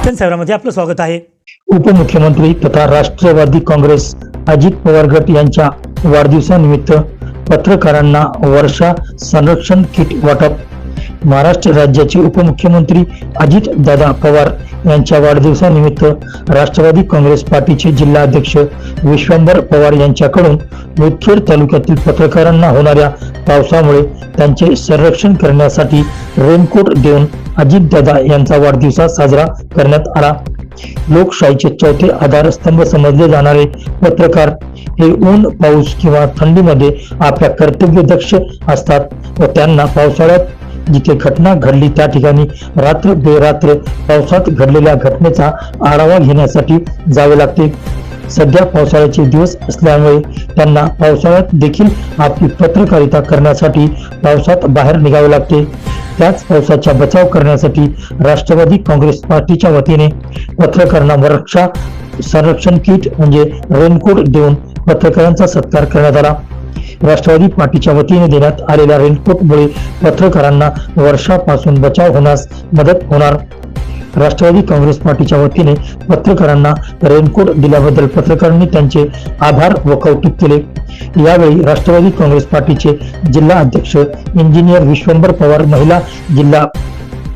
दर्शन सेवरामध्ये आपलं स्वागत आहे. उपमुख्यमंत्री तथा राष्ट्रवादी काँग्रेस अजित पवार गट यांच्या वाढदिवसानिमित्त पत्रकारांना वर्षा संरक्षण किट वाटप. महाराष्ट्र राज्याचे उपमुख्यमंत्री अजित दादा पवार यांच्या वाढदिवसानिमित्त राष्ट्रवादी काँग्रेस पार्टीचे जिल्हाध्यक्ष विश्वंभर पवार यांच्याकडून मुदखेड तालुक्यातील पत्रकारांना होणाऱ्या पावसामुळे त्यांचे संरक्षण करण्यासाठी रेनकोट देऊन अजितदादा यांचा वाढदिवसा साजरा करण्यात आला. लोकशाहीचे चौथे आधारस्तंभ समजले जाणारे पत्रकार हे ऊन पाऊस किंवा थंडीमध्ये आपल्या कर्तव्यदक्ष असतात व त्यांना पावसाळ्यात जिथे घटना घडली त्या ठिकाणी रात्र बेरात्र पावसात घडलेल्या घटनेचा आढावा घेण्यासाठी जावे लागते. सध्या पावसाळ्याचे दिवस असल्यामुळे त्यांना पावसाळ्यात देखील आपली पत्रकारिता करण्यासाठी पावसात बाहेर निघावे लागते. त्याच पावसाचा बचाव करण्यासाठी राष्ट्रवादी काँग्रेस पार्टीच्या वतीने पत्रकारांना रक्षा संरक्षण किट म्हणजे रेनकोट देऊन पत्रकारांचा सत्कार करण्यात आला. राष्ट्रवादी पार्टीच्या वतीने देण्यात आलेल्या रेनकोटमुळे पत्रकारांना वर्षापासून बचाव होण्यास मदत होणार. राष्ट्रवादी काँग्रेस पार्टीच्या वतीने पत्रकारांना रेनकोट दिल्याबद्दल पत्रकारांनी त्यांचे आभार व कौतुक केले. यावेळी राष्ट्रवादी काँग्रेस पार्टीचे जिल्हा अध्यक्ष इंजिनियर विश्वंभर पवार महिला जिल्हा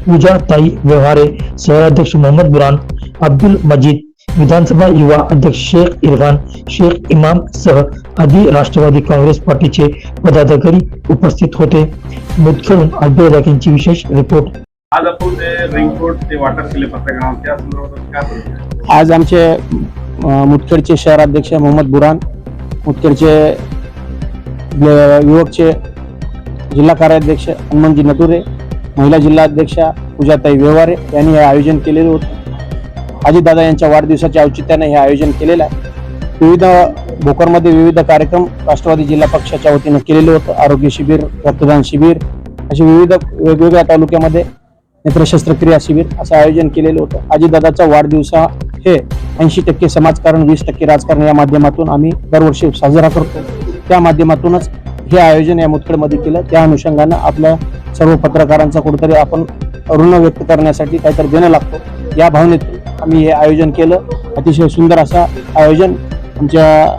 पूजा ताई व्यवहारे शहराध्यक्ष मोहम्मद बुरान अब्दुल मजीद विधानसभा युवा अध्यक्ष शेख इरफान शेख इमाम सह आदी राष्ट्रवादी काँग्रेस पार्टीचे पदाधिकारी उपस्थित होते. मुदखेडून अब्दुल विशेष रिपोर्ट. आज आपण ते रेनकोट ते वाटप केले पत्रकारांना त्या संदर्भात काय आज आमचे मुतखेडचे शहराध्यक्ष मोहम्मद बुरान मुतखेडचे युवकचे जिल्हा कार्याध्यक्ष हनुमानजी नटुरे महिला जिल्हा अध्यक्षा पूजाताई व्यवहारे यांनी हे आयोजन केलेलं होतं. अजितदादा यांच्या वाढदिवसाच्या औचित्याने हे आयोजन केलेलं आहे. विविध भोकरमध्ये विविध कार्यक्रम राष्ट्रवादी जिल्हा पक्षाच्या वतीनं केलेलं होतं. आरोग्य शिबिर रक्तदान शिबिर असे विविध वेगवेगळ्या तालुक्यामध्ये नेत्र शस्त्रक्रिया शिबिर असं आयोजन केलेलं होतं. अजितदादाचा वाढदिवसा हे ऐंशी टक्के समाजकारण वीस टक्के राजकारण या माध्यमातून आम्ही दरवर्षी साजरा करतो. त्या माध्यमातूनच हे आयोजन या मुतखेडमध्ये केलं. त्या अनुषंगानं आपल्या सर्व पत्रकारांचा कुठेतरी आपण ऋण व्यक्त करण्यासाठी काहीतरी देणं लागतो. या भावनेतून आम्ही हे आयोजन केलं. अतिशय सुंदर असा आयोजन आमच्या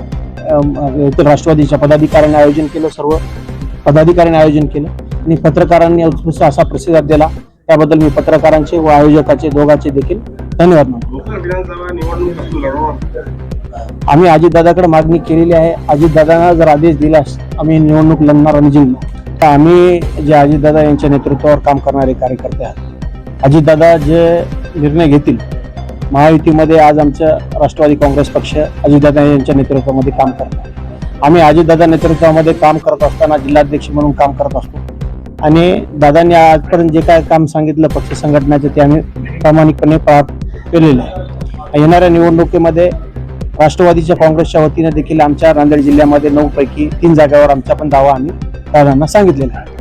राष्ट्रवादीच्या पदाधिकाऱ्यांनी आयोजन केलं. सर्व पदाधिकाऱ्यांनी आयोजन केलं. आणि पत्रकारांनी उत्कृष्ट असा प्रतिसाद दिला. त्याबद्दल मी पत्रकारांचे व आयोजकाचे दोघांचे देखील धन्यवाद मानतो. आम्ही अजितदादाकडे मागणी केलेली आहे. अजितदादांना जर आदेश दिलास आम्ही निवडणूक लढणार आणि जिंकणार. तर आम्ही जे अजितदादा यांच्या नेतृत्वावर काम करणारे कार्यकर्ते आहात. अजितदादा जे निर्णय घेतील महायुतीमध्ये आज आमच्या राष्ट्रवादी काँग्रेस पक्ष अजितदादा यांच्या नेतृत्वामध्ये काम करणार. आम्ही अजितदादा नेतृत्वामध्ये काम करत असताना जिल्हाध्यक्ष म्हणून काम करत असतो. आणि दादांनी आजपर्यंत जे काय काम सांगितलं पक्ष संघटनाचं ते आम्ही प्रामाणिकपणे पार केलेलं आहे. येणाऱ्या निवडणुकीमध्ये राष्ट्रवादीच्या काँग्रेसच्या वतीने देखील आमच्या नांदेड जिल्ह्यामध्ये नऊ पैकी तीन जागेवर आमचा पण दावा आम्ही दादांना सांगितलेला आहे.